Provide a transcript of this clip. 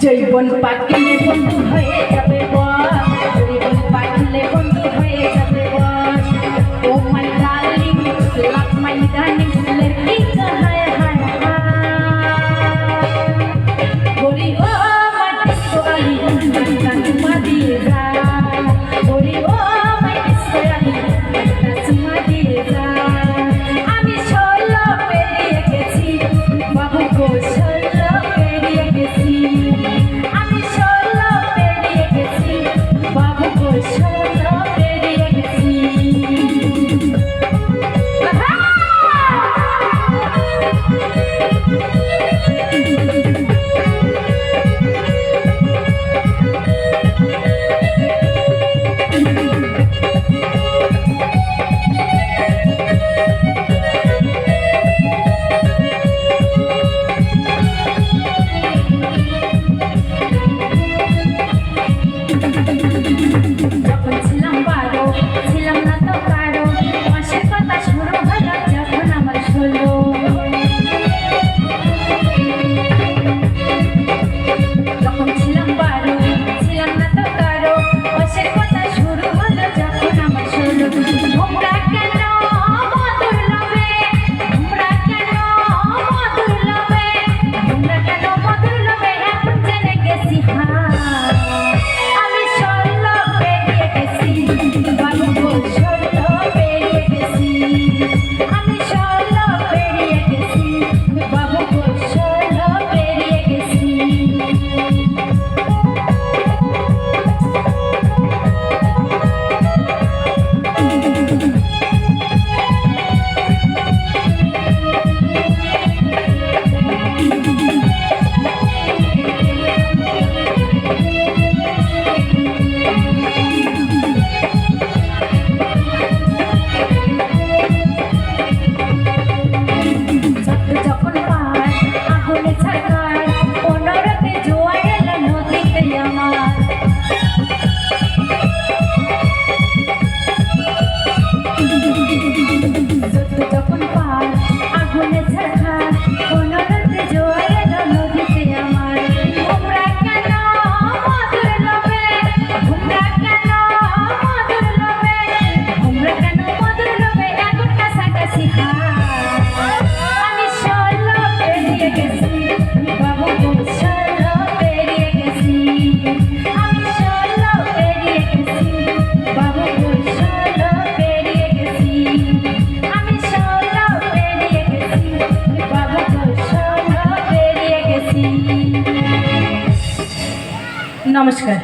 জীবন পাখিলে বন্ধু হয়ে যাবে জীবন পাখিলে বন্ধু হয়ে যাবে ও my darling, love my darling নমস্কার।